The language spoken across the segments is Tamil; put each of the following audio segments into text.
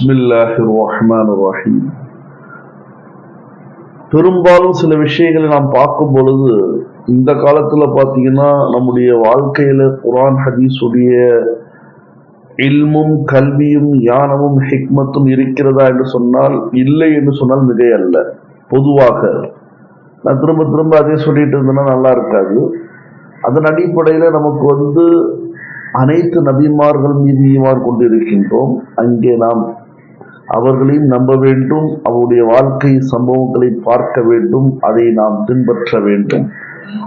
بسم الله الرحمن الرحيم பெரும்பாலும் சில விஷயங்களை நாம் பார்க்கும் பொழுது இந்த காலத்துல பார்த்தீங்கன்னா நம்முடைய வாழ்க்கையில குரான் ஹதீஸுடைய இல்மும் கல்வியும் ஞானமும் ஹிக்மத்தும் இருக்கிறதா என்று சொன்னால் இல்லை என்று சொன்னால் மிகை அல்ல பொதுவாக. நான் திரும்ப திரும்ப அதே சொல்லிட்டு இருந்தேன்னா நல்லா இருக்காது. அதன் அடிப்படையில் நமக்கு வந்து அனைத்து நபிமார்கள் மீது ஈமான் கொண்டிருக்கின்றோம். அங்கே நாம் அவர்களையும் நம்ப வேண்டும். அவருடைய வாழ்க்கை சம்பவங்களை பார்க்க வேண்டும். அதை நாம் பின்பற்ற வேண்டும்.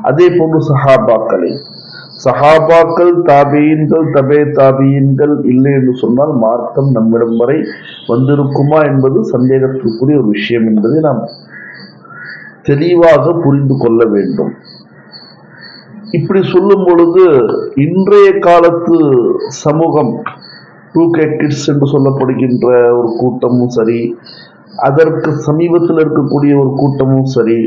அதே போன்று சஹாபாக்களை சஹாபாக்கள் தாபியன்கள் தபே தாபியன்கள் இல்லை என்று சொன்னால் மார்க்கம் நம்மிடம் வரை வந்திருக்குமா என்பது சந்தேகத்திற்குரிய ஒரு விஷயம் என்பதை நாம் தெளிவாக புரிந்து கொள்ள வேண்டும். இப்படி சொல்லும் பொழுது இன்றைய காலத்து சமூகம் டூ கே கிட்ஸ் என்று சொல்லப்படுகின்ற ஒரு கூட்டமும் சரி அதற்கு சமீபத்தில் இருக்கக்கூடிய ஒரு கூட்டமும் சரி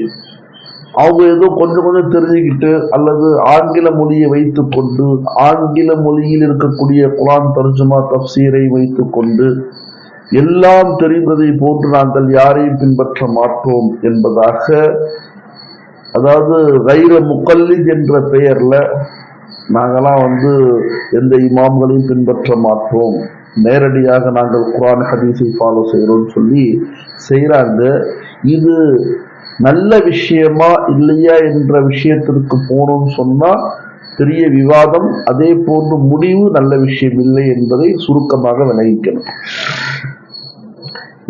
அவங்க ஏதோ கொஞ்சம் கொஞ்சம் தெரிஞ்சுக்கிட்டு அல்லது ஆங்கில மொழியை வைத்துக்கொண்டு ஆங்கில மொழியில் இருக்கக்கூடிய குலான் தர்ஜுமா தப்சீரை வைத்துக்கொண்டு எல்லாம் தெரிந்ததை போன்று நாங்கள் யாரையும் பின்பற்ற மாட்டோம் என்பதாக அதாவது வைர முக்கல்லித் என்ற பெயர்ல நாங்களாம் வந்து எந்த இமாம்களையும் பின்பற்ற மாட்டோம். நேரடியாக நாங்கள் குரான் ஹதீஸை ஃபாலோ செய்கிறோம்னு சொல்லி செய்கிறாங்க இது நல்ல விஷயமா இல்லையா என்ற விஷயத்திற்கு போகணும்னு சொன்னால் பெரிய விவாதம். அதே போன்று முடிவு நல்ல விஷயம் இல்லை என்பதை சுருக்கமாக விளங்கிக்கணும்.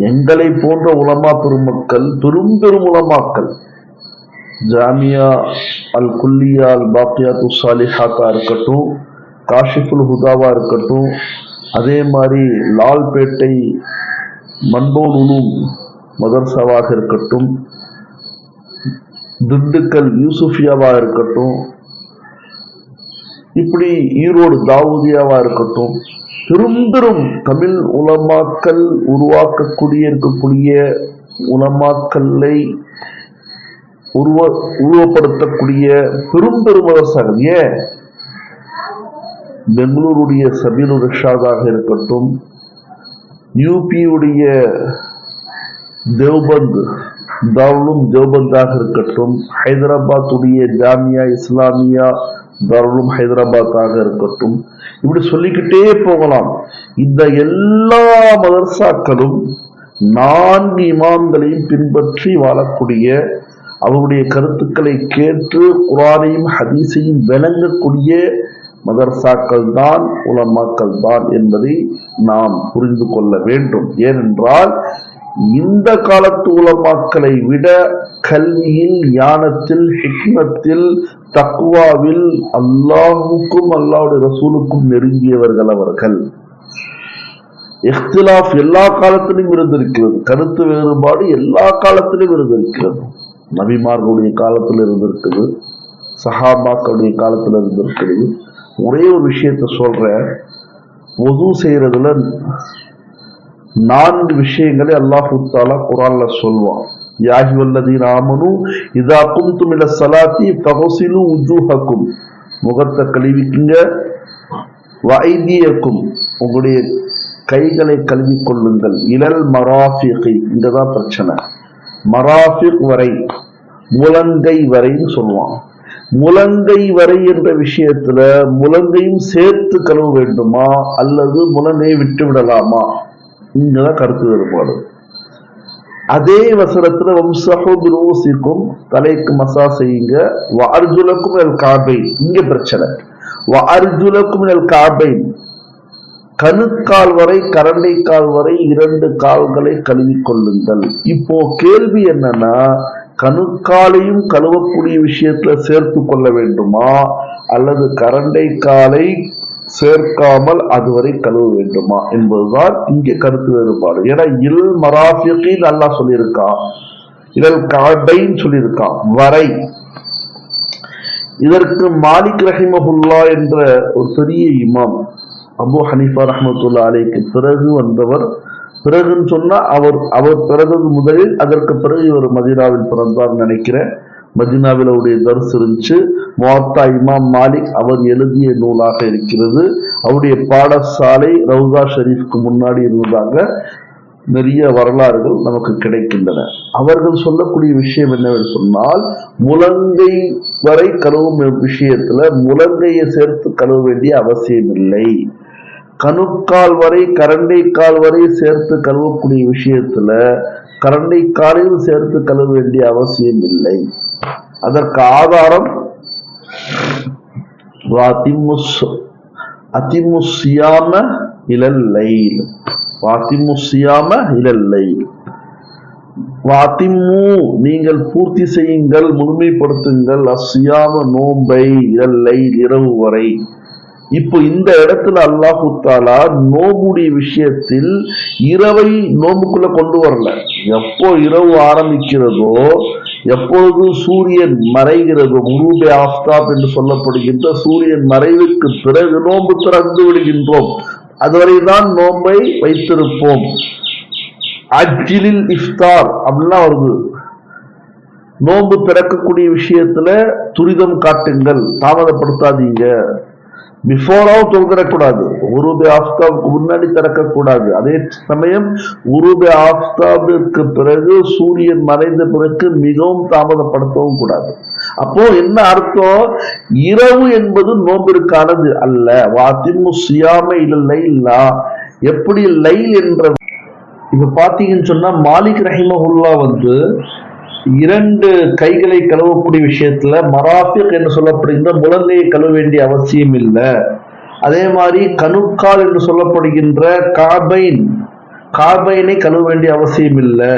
எங்களை போன்ற உலமா பெருமக்கள் பெரும் பெரும் உலமாக்கள் ஜாமியா அல் குல்லியா அல் பாக்கியாத்து சாலிஹாத்தா இருக்கட்டும் காஷிஃபுல் ஹுதாவா இருக்கட்டும் அதே மாதிரி லால்பேட்டை மன்போன் உலூம் மதர்சாவாக இருக்கட்டும் திண்டுக்கல் யூசுஃபியாவா இருக்கட்டும் இப்படி ஈரோடு தாவூதியாவா இருக்கட்டும் பெரும் தமிழ் உலமாக்கல் உருவாக்கக்கூடிய இருக்கக்கூடிய உலமாக்கல்லை உருவ உருவப்படுத்தக்கூடிய பெரும் பெரும் பெங்களூருடைய சபீலு ரிஷாதாக இருக்கட்டும் யூபியுடைய தேவ்பந்த் தருளும் தேவ்பந்தாக இருக்கட்டும் ஹைதராபாத்துடைய ஜாமியா இஸ்லாமியா தருளும் ஹைதராபாத்தாக இருக்கட்டும் இப்படி சொல்லிக்கிட்டே போகலாம். இந்த எல்லா மதர்சாக்களும் நான்கு இமாம்களையும் பின்பற்றி வாழக்கூடிய அவருடைய கருத்துக்களை கேட்டு குரானையும் ஹதீஸையும் விளங்கக்கூடிய மதர்சாக்கள் தான் உலமாக்கள் தான் என்பதை நாம் புரிந்து கொள்ள வேண்டும். ஏனென்றால் இந்த காலத்து உலமாக்களை விட கல்வியில் ஞானத்தில் ஹிக்மத்தில் தக்குவாவில் அல்லாஹுக்கும் அல்லாவுடைய ரசூலுக்கும் நெருங்கியவர்கள் அவர்கள். இஃப்திலாஃப் எல்லா காலத்திலும் இருந்திருக்கிறது. கருத்து வேறுபாடு எல்லா காலத்திலும் இருந்திருக்கிறது. நபிமார்களுடைய காலத்தில் இருந்திருக்குது. சஹாபாக்களுடைய காலத்தில் இருந்திருக்குது. ஒரே ஒரு விஷயத்த சொல்கிற ஒது செய்கிறதுல நான்கு விஷயங்களை அல்லாஹு தாலா குரான்ல சொல்வான். யாஹி வல்லதீன் ஆமனு இதா குந்தும் இல சலாத்தி பகசிலு உஜூஹக்கும். முகத்தை கழுவிக்குங்க வைத்தியக்கும் உங்களுடைய கைகளை கழுவி கொள்ளுங்கள் இளல் மராஃபிகை. இங்கதான் பிரச்சனை. மராஃபிக் வரை முழங்கை வரைன்னு சொல்லுவான். முழங்கை வரை என்ற விஷயத்துல முழங்கையும் சேர்த்து கழுவ வேண்டுமா? அல்லது முழங்கை விட்டு விடலாமா? இங்கதான் கருத்து வேறுபாடு. அதே வசனத்துல வம்சஹோசிக்கும் தலைக்கு மசா செய்யுங்க. அர்ஜுலக்கும் எல் காபை இங்க பிரச்சனை. அர்ஜுலக்கும் எல் காபை கணுக்கால் வரை கரண்டை கால் வரை இரண்டு கால்களை கழுவி கொள்ளுங்கள். இப்போ கேள்வி என்னன்னா கணுக்காலையும் கழுவக்கூடிய விஷயத்துல சேர்த்து கொள்ள வேண்டுமா? அல்லது கரண்டை காலை சேர்க்காமல் அதுவரை கழுவ வேண்டுமா? என்பதுதான் இங்கே கருத்து வேறுபாடு. ஏன்னா இல் மராஃபிகின் நல்லா சொல்லியிருக்கான் இதழ் காடைன்னு சொல்லியிருக்கான் வரை. இதற்கு மாலிக் ரஹிமஹுல்லா என்ற ஒரு பெரிய இமாம் அபு ஹனீஃபா ரஹமத்துல்லா அலைக்கு பிறகு வந்தவர். பிறகுன்னு சொன்னா அவர் அவர் பிறந்தது முதலில் அதற்கு பிறகு இவர் மதினாவில் பிறந்தார் நினைக்கிறேன். மதினாவில் அவருடைய தரிசு இருந்துச்சு. முவாத்தா இமாம் மாலிக் அவர் எழுதிய நூலாக இருக்கிறது. அவருடைய பாடசாலை ரவுதா ஷரீஃப்க்கு முன்னாடி இருந்ததாக நிறைய வரலாறுகள் நமக்கு கிடைக்கின்றன. அவர்கள் சொல்லக்கூடிய விஷயம் என்னவென்று சொன்னால் முழங்கை வரை கழுவும் விஷயத்துல முழங்கையை சேர்த்து கழுவ வேண்டிய அவசியம் இல்லை. கணுக்கால் வரை கரண்டை கால் வரை சேர்த்து கழுவக்கூடிய விஷயத்துல கரண்டை காலையும் சேர்த்து கழுவ வேண்டிய அவசியம் இல்லை. அதற்கு ஆதாரம் அதிமுசியாம இலல்லை வாத்திமுசியாம இலல்லை வாத்திமு நீங்கள் பூர்த்தி செய்யுங்கள் முழுமைப்படுத்துங்கள் அசியாம நோம்பை இலல்லை இரவு வரை. இப்போ இந்த இடத்துல அல்லாஹு தாலா நோம்புடைய விஷயத்தில் இரவை நோம்புக்குள்ள கொண்டு வரல. எப்போ இரவு ஆரம்பிக்கிறதோ எப்பொழுது சூரியன் மறைகிறதோ முருபே ஆஃப்தாப் என்று சொல்லப்படுகின்ற சூரியன் மறைவுக்கு பிறகு நோன்பு திறந்து விடுகின்றோம். அதுவரைதான் நோன்பை வைத்திருப்போம். அஜிலில் இஃப்தார் அப்படிலாம் வருது. நோன்பு பிறக்கக்கூடிய விஷயத்துல துரிதம் காட்டுங்கள் தாமதப்படுத்தாதீங்க. பிஃபோராவும் திறந்துடக்கூடாது உருபே ஆஃப்தாவுக்கு முன்னாடி திறக்கக்கூடாது. அதே சமயம் உருபே ஆஃப்தாவிற்கு பிறகு சூரியன் மறைந்த பிறகு மிகவும் தாமதப்படுத்தவும் கூடாது. அப்போ என்ன அர்த்தம்? இரவு என்பது நோம்பிற்கானது அல்ல. வாத்திமு சுயாமை இல்லை இல்லா எப்படி லைல் என்ற இப்ப பாத்தீங்கன்னு சொன்னா மாலிக் ரஹிமஹுல்லா வந்து இரண்டு கைகளை கழுவக்கூடிய விஷயத்துல மராஃபிக் என்று சொல்லப்படுகின்ற முழங்கையை கழுவ வேண்டிய அவசியம் இல்லை. அதே மாதிரி கணுக்கால் என்று சொல்லப்படுகின்ற காபைன் காபைனை கழுவ வேண்டிய அவசியம் இல்லை.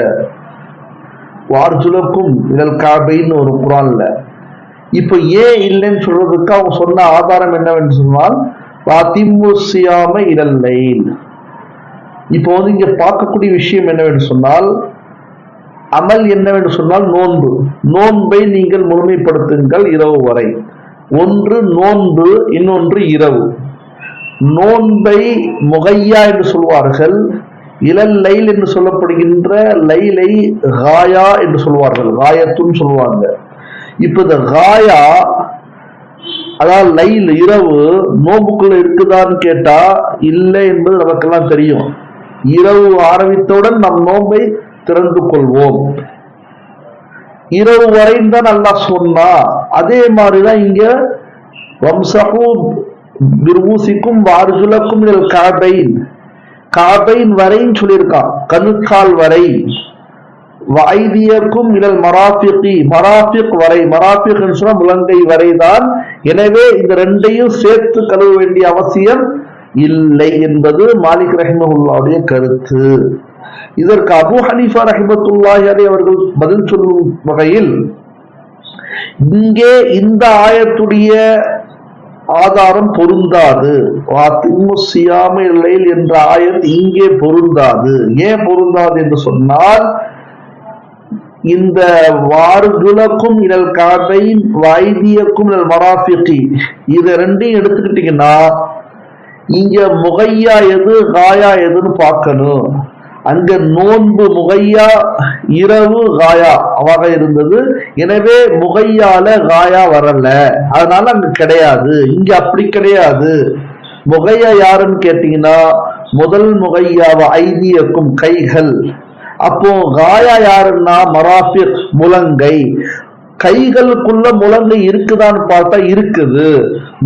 வார்ஜுலக்கும் இதழ் காபைன்னு ஒரு குரான்ல இப்ப ஏன் இல்லைன்னு சொல்றதுக்கு அவங்க சொன்ன ஆதாரம் என்னவென்று சொன்னால் அதிமுசியாம இடல்லை இப்போ வந்து இங்க பார்க்கக்கூடிய விஷயம் என்னவென்று சொன்னால் அமல் என்னவென்று சொன்னால் நோன்பு. நோன்பை நீங்கள் முழுமைப்படுத்துங்கள் இரவு வரை. ஒன்று நோன்பு இன்னொன்று இரவு. நோன்பை முகையா என்று சொல்வார்கள் இளல் லைல் என்று சொல்லப்படுகின்ற லைலை காயா என்று சொல்வார்கள் காயத்துன்னு சொல்லுவாங்க. இப்ப இந்த காயா அதாவது லைல் இரவு நோம்புக்குள்ள இருக்குதான்னு கேட்டா இல்லை என்பது நமக்கெல்லாம் தெரியும். இரவு ஆரம்பித்தவுடன் நம் நோன்பை திறந்து கொள்வோம். இரவு வரையும் தான் நல்லா சொன்னா அதே மாதிரிதான் இங்க வம்சகும் துர்வூசிக்கும் வார்ஜுலக்கும் காபைன். காபைன் வரைன்னு சொல்லியிருக்கான். கணுக்கால் வரை. வைதியக்கும் இடல் மராபிகி மராபிக் வரை மராபிக் முழங்கை வரைதான். எனவே இந்த ரெண்டையும் சேர்த்து கழுவ வேண்டிய அவசியம் இல்லை என்பது மாலிக் ரஹிமஹுல்லாவுடைய கருத்து. இதற்கு அபு ஹனீஃபா ரஹிமத்துல்லாஹி அலி அவர்கள் பதில் சொல்லும் வகையில் இங்கே இந்த ஆயத்துடைய ஆதாரம் பொருந்தாது. சியாமையில் என்ற ஆயத் இங்கே பொருந்தாது. ஏன் பொருந்தாது என்று சொன்னால் இந்த வார்குலக்கும் இடல் காபை வைத்தியக்கும் இடல் மராஃபிகி. இதை ரெண்டையும் எடுத்துக்கிட்டீங்கன்னா இங்க முகையா எது காயா எதுன்னு பார்க்கணும். அங்க நோன்பு முகையா இரவு காயா அவாக இருந்தது. எனவே முகையால காயா வரல. அதனால அங்க கிடையாது. இங்க அப்படி கிடையாது. முகையா யாருன்னு கேட்டீங்கன்னா முதல் முகையாவ ஐதியக்கும் கைகள். அப்போ காயா யாருன்னா மராஃபிக் முழங்கை. கைகளுக்குள்ள முழங்கை இருக்குதான்னு பார்த்தா இருக்குது.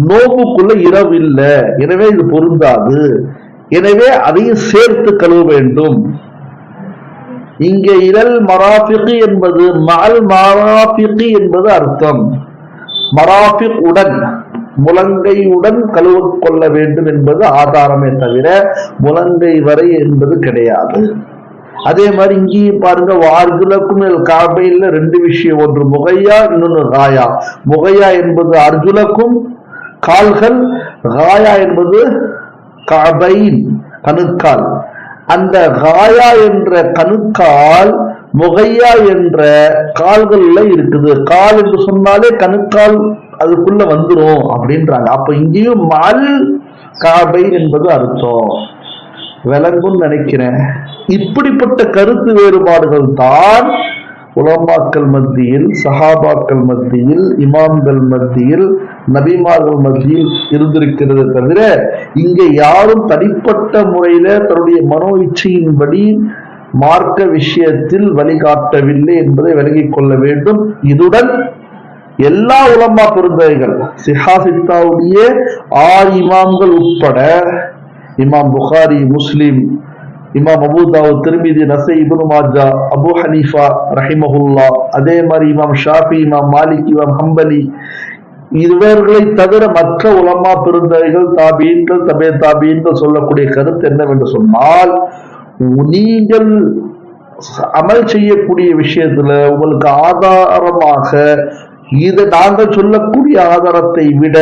நோம்புக்குள்ள இரவு இல்லை. எனவே இது பொருந்தாது. எனவே அதையும் சேர்த்து கழுவ வேண்டும். இங்கே இரல் மராபிக்கு என்பது மல் மராபிக்கு என்பது அர்த்தம். மராபிக் உடன் முழங்கையுடன் கழுவ கொள்ள வேண்டும் என்பது ஆதாரமே தவிர முழங்கை வரை என்பது கிடையாது. அதே மாதிரி இங்கேயும் பாருங்க அர்ஜுலக்கும் காபையில் ரெண்டு விஷயம். ஒன்று முகையா இன்னொன்று ராயா. முகையா என்பது அர்ஜுலக்கும் கால்கள் ராயா என்பது காபைன் கணுக்கால். அந்த காயா என்ற கணுக்கால் முகையா என்ற கால்கள்ல இருக்குது. கால் என்று சொன்னாலே கணுக்கால் அதுக்குள்ள வந்துடும் அப்படின்றாங்க. அப்ப இங்கேயும் மல் காபை என்பது அர்த்தம். விளங்கும் நினைக்கிறேன். இப்படிப்பட்ட கருத்து வேறுபாடுகள் தான் உலமாக்கள் மத்தியில் சஹாபாக்கள் மத்தியில் இமாம்கள் மத்தியில் நபிமார்கள் மத்தியில் இருந்திருக்கிறது தவிர இங்கே யாரும் தனிப்பட்ட முறையில தன்னுடைய மனோ இச்சையின்படி மார்க்க விஷயத்தில் வழிகாட்டவில்லை என்பதை விலகிக் கொள்ள வேண்டும். இதுடன் எல்லா உலமா பெருந்தகைகள் சிஹாசித்தாவுடைய ஆறு இமாம்கள் உட்பட இமாம் புகாரி முஸ்லீம் இமாம் அபுதாவு திருமிதி நசை இபுனு மாஜா அபு ஹனீஃபா ரஹிமஹுல்லா அதே மாதிரி இமாம் ஷாஃபி இமாம் மாலிக் இமாம் ஹம்பலி இவர்களை தவிர மற்ற உலமா பெருந்தகைகள் தாபீன்கள் தபே தாபீன்கள் சொல்லக்கூடிய கருத்து என்னவென்று சொன்னால் நீங்கள் அமல் செய்யக்கூடிய விஷயத்துல உங்களுக்கு ஆதாரமாக இது நாங்கள் சொல்லக்கூடிய ஆதாரத்தை விட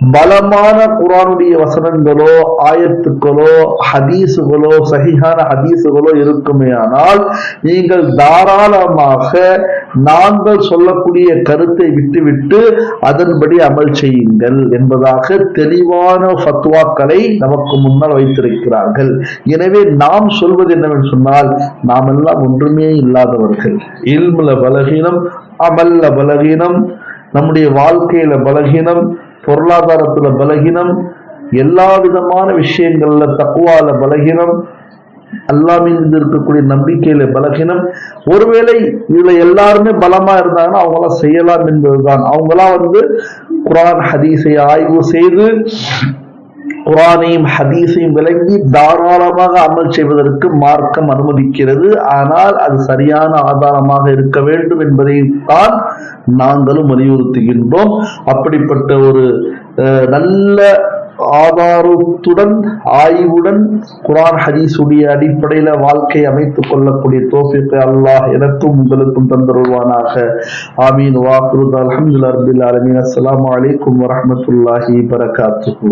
பலமான குரானுடைய வசனங்களோ ஆயத்துக்களோ ஹதீசுகளோ சகிஹான ஹதீசுகளோ இருக்குமே ஆனால் நீங்கள் தாராளமாக நாங்கள் சொல்லக்கூடிய கருத்தை விட்டுவிட்டு அதன்படி அமல் செய்யுங்கள் என்பதாக தெளிவான ஃபத்வாக்களை நமக்கு முன்னால் வைத்திருக்கிறார்கள். எனவே நாம் சொல்வது என்னவென்று சொன்னால் நாம் எல்லாம் ஒன்றுமே இல்லாதவர்கள். இல்முல பலகீனம் அமல்ல பலகீனம் நம்முடைய வாழ்க்கையில பலகீனம் பொருளாதாரத்துல பலகீனம் எல்லா விதமான விஷயங்கள்ல தக்குவால பலகீனம் அல்லாமின் இருக்கக்கூடிய நம்பிக்கையில பலகீனம். ஒருவேளை இதுல எல்லாருமே பலமா இருந்தாங்கன்னா அவங்களாம் செய்யலாம் என்பதுதான். அவங்களாம் வந்து குரான் ஹதீஸை ஆய்வு செய்து குரானையும் ஹதீஸையும் விளங்கி தாராளமாக அமல் செய்வதற்கு மார்க்கம் அனுமதிக்கிறது. ஆனால் அது சரியான ஆதாரமாக இருக்க வேண்டும் என்பதைத்தான் நாங்களும் வலியுறுத்துகின்றோம். அப்படிப்பட்ட ஒரு நல்ல ஆதாரத்துடன் ஆய்வுடன் குரான் ஹதீஸுடைய அடிப்படையில வாழ்க்கை அமைத்துக் கொள்ளக்கூடிய தோஃபிக்கு அல்லாஹ் எனக்கும் உங்களுக்கும் தந்தருவானாக ஆமீன். வாக்குருத் அலமதுல்லா ரபில் அலமீன் அஸ்லாம் வலைக்கம் வரமத்துல்லாஹி வரகாத்துக்கு